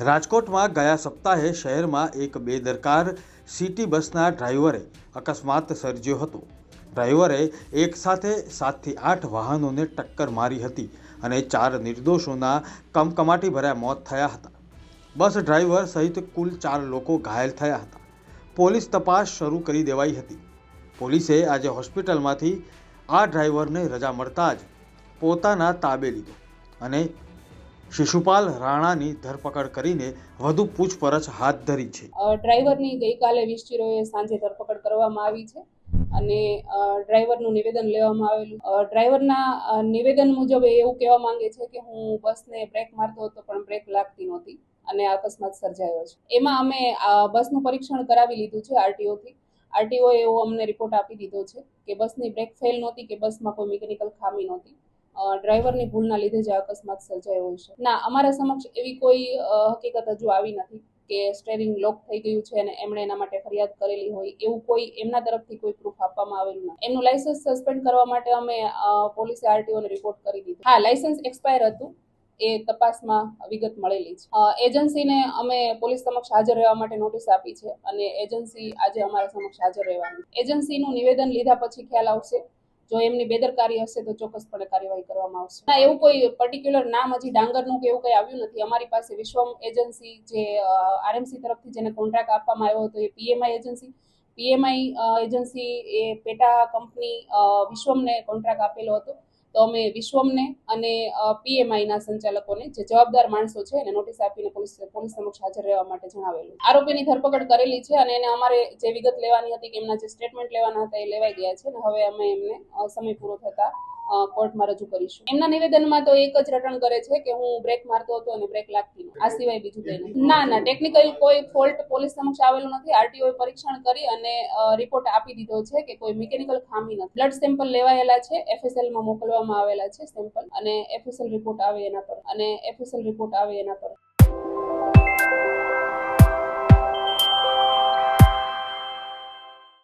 રાજકોટમાં ગયા સપ્તાહે શહેરમાં એક બેદરકાર સિટી બસના ડ્રાઈવરે અકસ્માત સર્જ્યો હતો. ડ્રાઈવરે એકસાથે સાતથી આઠ વાહનોને ટક્કર મારી હતી અને ચાર નિર્દોષોના કમકમાટી ભર્યા મોત થયા હતા. બસ ડ્રાઈવર સહિત કુલ ચાર લોકો ઘાયલ થયા હતા. પોલીસ તપાસ શરૂ કરી દેવાઈ હતી. પોલીસે આજે હોસ્પિટલમાંથી આ ડ્રાઈવરને રજા મળતા જ પોતાના તાબે લીધો અને શિશુપાલ રાણાની ધરપકડ કરીને વધુ પૂછપરછ હાથ ધરી છે. ડ્રાઈવરની ગઈકાલે વીસ સાંજે ધરપકડ કરવામાં આવી છે અને ડ્રાઈવરનું નિવેદન લેવામાં આવેલું. ડ્રાઈવરના નિવેદન મુજબ એવું કહેવા માંગે છે કે હું બસને બ્રેક મારતો હતો પણ બ્રેક લાગતી નહોતી અને અકસ્માત સર્જાયો છે. એમાં અમે બસનું પરીક્ષણ કરાવી લીધું છે આરટીઓથી. આરટીઓએ એવો અમને રિપોર્ટ આપી દીધો છે કે બસની બ્રેક ફેલ નહોતી, કે બસમાં કોઈ મિકેનિકલ ખામી નહોતી. ડ્રાઈવરની ભૂલના લીધે જ અકસ્માત સર્જાયો છે. ના, અમારા સમક્ષ એવી કોઈ હકીકત હજુ આવી નથી કે સ્ટેરિંગ લોક થઈ ગયું છે અને એમણે એના માટે ફરિયાદ કરેલી હોય એવું કોઈ એમના તરફથી કોઈ પ્રૂફ આપવામાં આવેલું નથી. એમનું લાયસન્સ સસ્પેન્ડ કરવા માટે અમે પોલીસે આરટીઓને રિપોર્ટ કરી દીધો. હા લાયસન્સ એક્સપાયર હતું. એ તપાસમાં વિગત મળેલી છે. એજન્સીને અમે પોલીસ સમક્ષ હાજર રહેવા માટે નોટિસ આપી છે અને એજન્સી આજે અમારા સમક્ષ હાજર રહેવાની એજન્સીનું નિવેદન લીધા પછી ખ્યાલ આવશે. જો એમની બેદરકારી હશે તો ચોક્કસપણે કાર્યવાહી કરવામાં આવશે. ના, એવું કોઈ પર્ટિક્યુલર નામ હજી ડાંગરનું કે એવું કંઈ આવ્યું નથી. અમારી પાસે વિશ્વમ એજન્સી જે આરએમસી તરફથી જેને કોન્ટ્રાક્ટ આપવામાં આવ્યો હતો એ પીએમઆઈ એજન્સી. પીએમઆઈ એજન્સી એ પેટા કંપની વિશ્વમને કોન્ટ્રાક્ટ આપેલો હતો. તો અમે વિશ્વમને અને પીએમઆઈના સંચાલકોને જે જવાબદાર માણસો છે એને નોટિસ આપીને પોલીસ પોલીસ સમક્ષ હાજર રહેવા માટે જણાવેલું. આરોપીની ધરપકડ કરેલી છે અને એને અમારે જે વિગત લેવાની હતી કે એમના જે સ્ટેટમેન્ટ લેવાના હતા એ લેવાઈ ગયા છે અને હવે અમે એમને સમય પૂરો થતા કોર્ટમાં રજૂ કરીશું. એમના નિવેદનમાં તો એક જ રટણ કરે છે કે હું બ્રેક મારતો હતો અને બ્રેક લાગતી આ સિવાય બીજું કંઈ નથી. ના ના ટેકનિકલ કોઈ ફોલ્ટ પોલીસ સમક્ષ આવેલું નથી. આરટીઓએ પરીક્ષણ કરી અને રિપોર્ટ આપી દીધો છે કે કોઈ મિકેનિકલ ખામી નથી. બ્લડ સેમ્પલ લેવાયેલા છે એફએસએલમાં મોકલવામાં આવેલા છે સેમ્પલ અને એફએસએલ રિપોર્ટ આવે એના પર. અને એફએસએલ રિપોર્ટ આવે એના પર.